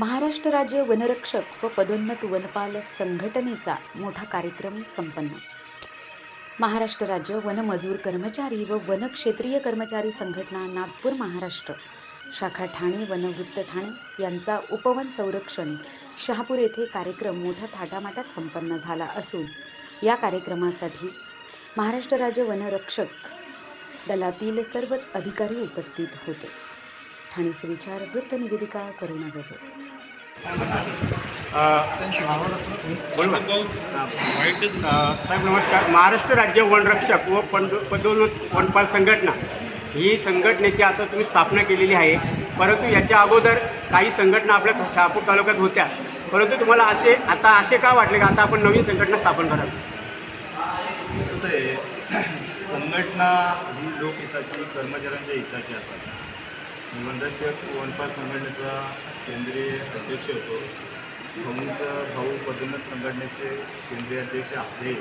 महाराष्ट्र राज्य वनरक्षक व पदोन्नत वनपाल संघटनेचा मोठा कार्यक्रम संपन्न. महाराष्ट्र राज्य वनमजूर कर्मचारी व वनक्षेत्रीय कर्मचारी संघटना नागपूर महाराष्ट्र. शाखा ठाणे वनवृत्त ठाणे यांचा उपवन संरक्षण शहापूर येथे कार्यक्रम मोठ्या थाटामाटात संपन्न झाला असून या कार्यक्रमासाठी महाराष्ट्र राज्य वनरक्षक दलातील सर्वच अधिकारी उपस्थित होते. ठाणे सुविचार वृत्त निवेदिका करुणा साहेब नमस्कार. महाराष्ट्र राज्य वनरक्षक व पद पदोन्नत वनपाल संघटना ही संघटनेची आता तुम्ही स्थापना केलेली आहे. परंतु याच्या अगोदर काही संघटना आपल्या शहापूर तालुक्यात होत्या. परंतु तुम्हाला असे आता असे का वाटले का? आता आपण नवीन संघटना स्थापन करावी. संघटना ही लोकहिताची कर्मचाऱ्यांच्या हिताची असतात. वनरक्षक वनपाल संघटनेचा केंद्रीय अध्यक्ष होतो. भाऊंचा भाऊ पदोन्नत संघटनेचे केंद्रीय अध्यक्ष आहे.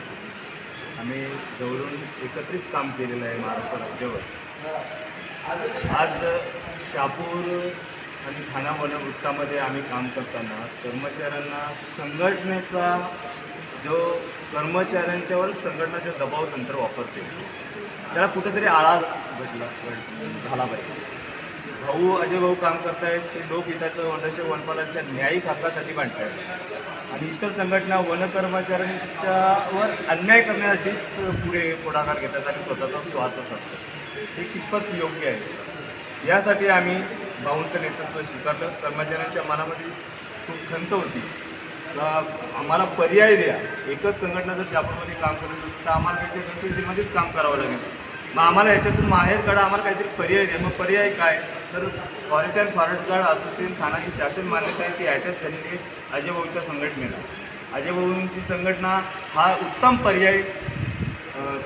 आम्ही जवळून एकत्रित काम केलेलं आहे महाराष्ट्र राज्यावर. आज शापूर आणि ठाणा वनवृत्तामध्ये आम्ही काम करताना कर्मचाऱ्यांना संघटनेचा जो कर्मचाऱ्यांच्यावर संघटनाचा दबाव तंत्र वापरते त्याला कुठेतरी आळा भेटला झाला पाहिजे भाऊ अजय भाऊ काम करतायत ते लोकहिताचं वनरक्षक वनपालांच्या न्यायिक हक्कासाठी मांडतायत आणि इतर संघटना वन कर्मचाऱ्यांच्यावर अन्याय करण्यासाठीच पुढे पुढाकार घेतात आणि स्वतःचा स्वार्थ साधतात. हे कितपत योग्य आहे? यासाठी आम्ही भाऊंचं नेतृत्व स्वीकारलं. कर्मचाऱ्यांच्या मनामध्ये खूप खंत होती. आम्हाला पर्याय द्या. एकच संघटना जर शापूरमध्ये काम करत असेल तर आम्हाला त्याच्या नसेसीमध्येच काम करावं लागेल. मग आम्हाला याच्यातून माहेर काढा आम्हाला काहीतरी पर्याय द्या. मग पर्याय काय? तर forest and forest guard association Thane ही शासन मान्यता आहे ती अटॅच झालेली आहे अजय भाऊच्या संघटनेला. अजय भाऊंची संघटना हा उत्तम पर्याय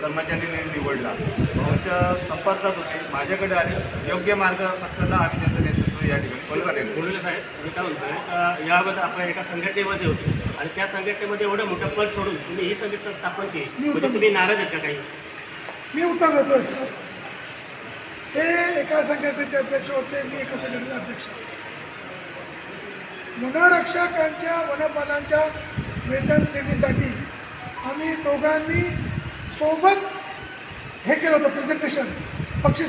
कर्मचाऱ्यांनी निवडला. भाऊच्या संपर्कात होते. माझ्याकडे आले. योग्य मार्गदर्शनाला आम्ही त्यांचं नेतृत्व या ठिकाणी. बोलले साहेब. मी काय म्हणतोय? याबद्दल आपण एका संघटनेमध्ये होते. आणि त्या संघटनेमध्ये एवढं मोठं पद सोडून तुम्ही ही संघटना स्थापन केली. म्हणजे तुम्ही नाराज आहेत का काही? मी उत्तर देतो. हे एका संघटनेचे अध्यक्ष होते मी एका संघटनेचे अध्यक्ष. वनरक्षकांच्या वनपालांच्या वेतन श्रेणीसाठी आम्ही दोघांनी सोबत हे केलं होतं प्रेझेंटेशन पक्षी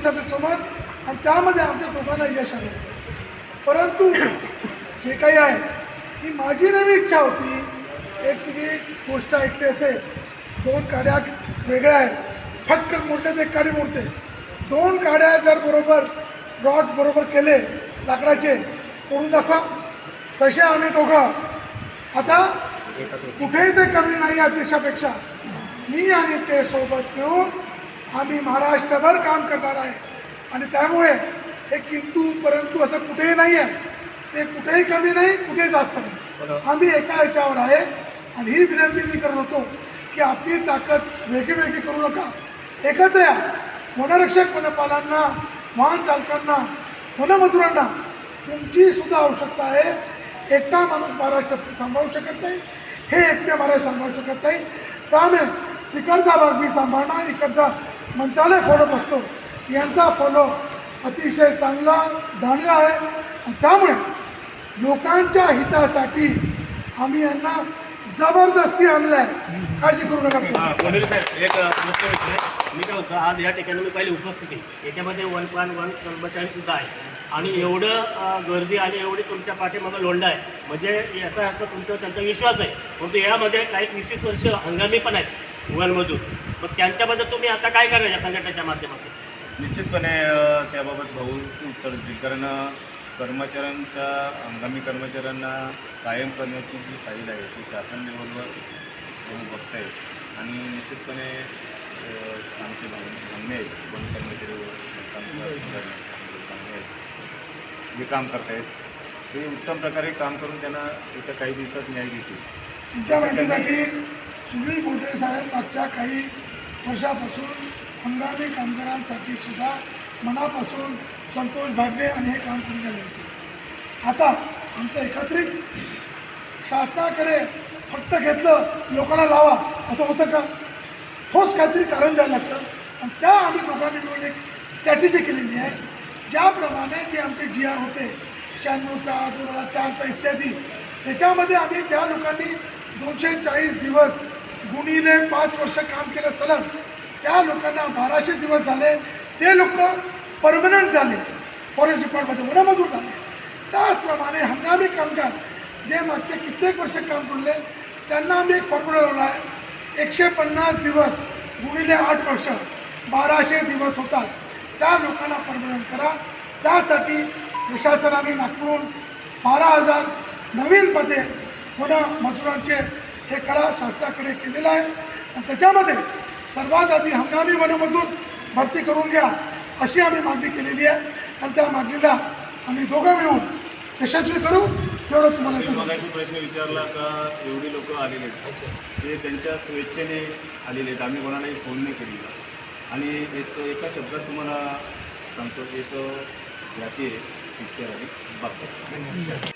आणि त्यामध्ये आमच्या दोघांना यश आलं होतं. परंतु जे काही आहे ही माझी नवी इच्छा होती. एक तुम्ही गोष्ट ऐकली असेल दोन काड्या वेगळ्या आहेत. फटकन मोडले तर एक काडी मोडते. दोन काड्या जर बरोबर रॉड बरोबर केले लाकडाचे तोडून दाखवा. तसे आम्ही दोघं. आता कुठेही ते कमी नाही अध्यक्षापेक्षा. मी आणि ते सोबत मिळून आम्ही महाराष्ट्रभर काम करणार आहे. आणि त्यामुळे हे किंतु परंतु असं कुठेही नाही आहे. ते कुठेही कमी नाही कुठेही जास्त नाही. आम्ही एका याच्यावर आहे. आणि ही विनंती मी करत होतो की आपली ताकद वेगळी वेगळी करू नका. एकत्र या. वनरक्षक वनपालांना वाहन चालकांना वनमजुरांना तुमची सुद्धा आवश्यकता आहे. एकटा माणूस महाराष्ट्र सांभाळू शकत नाही. हे एकटे महाराज सांभाळू शकत नाही. त्यामुळे तिकडचा भाग मी सांभाळणार इकडचा मंत्रालय फॉलो असतो. यांचा फॉलो अतिशय चांगला दांडगा आहे. आणि त्यामुळे लोकांच्या हितासाठी आम्ही यांना जबरदस्ती आणलं आहे काळजी करू नका साहेब एक. मी काय होतं आज या ठिकाणी मी पहिले उपस्थिती. याच्यामध्ये वन पॉईंट वन कर्मचारी सुद्धा आहे आणि एवढं गर्दी आणि एवढी तुमच्या पाठीमागं लोंढा आहे. म्हणजे याचा अर्थ तुमच्यावर त्यांचा विश्वास आहे. परंतु यामध्ये काही वीस वीस वर्ष हंगामी पण आहेत वनमजूर मग त्यांच्याबद्दल तुम्ही आता काय करणार या संघटनेच्या माध्यमातून? निश्चितपणे त्याबाबत भाऊंचं उत्तर देईल कारण कर्मचाऱ्यांच्या हंगामी कर्मचाऱ्यांना कायम करण्याची जी फाईल आहे ती शासन लेवलवर भाऊ बघताय. आणि निश्चितपणे आमचे मान्य आहेत. वन कर्मचारी जे काम करतायत ते उत्तम प्रकारे काम करून त्यांना एका काही दिवसात न्याय देतील. तुमच्या माहितीसाठी सुनील गोटे साहेब मागच्या काही वर्षापासून हंगामी कामगारांसाठी सुद्धा मनापासून संतोष भागडे आणि हे काम करून गेले होते. आता आमचं एकत्रित शासनाकडे फक्त घेतलं लोकांना लावा असं होतं का? ठोस काहीतरी कारण द्यायला लागतं. आणि त्या आम्ही दोघांनी मिळून एक स्ट्रॅटेजी केलेली आहे. ज्याप्रमाणे जे आमचे जी आर होते शहाण्णवचा दोन हजार चारचा इत्यादी त्याच्यामध्ये आम्ही ज्या लोकांनी दोनशे चाळीस दिवस गुणीने पाच वर्ष काम केलं सलग त्या लोकांना बाराशे दिवस झाले. ते लोक परमनंट झाले. फॉरेस्ट डिपार्टमेंटमध्ये वनमजूर झाले. त्याचप्रमाणे हंगामी कामगार जे मागचे कित्येक वर्ष काम करले त्यांना आम्ही एक फॉर्म्युला लावला आहे. एकशे पन्नास दिवस गुणिले आठ वर्ष बाराशे दिवस होतात. त्या लोकांना परमनंट करा. त्यासाठी प्रशासनाने नागपूर बारा हजार नवीन पदे वन मजुरांचे हे करा शासनाकडे केलेलं आहे. आणि त्याच्यामध्ये सर्वात आधी हंगामी वनमजूर भरती करून घ्या अशी आम्ही मागणी केलेली आहे. आणि त्या मागणीला आम्ही दोघं मिळून यशस्वी करू एवढं तुम्हाला मगाशी प्रश्न विचारला का एवढी लोक आलेले आहेत? ते त्यांच्या स्वेच्छेने आलेले आहेत. आम्ही कोणालाही फोन नाही केलेला आणि एक एका शब्दात तुम्हाला सांगतो एक जाती आहे पिक्चर आणि बाप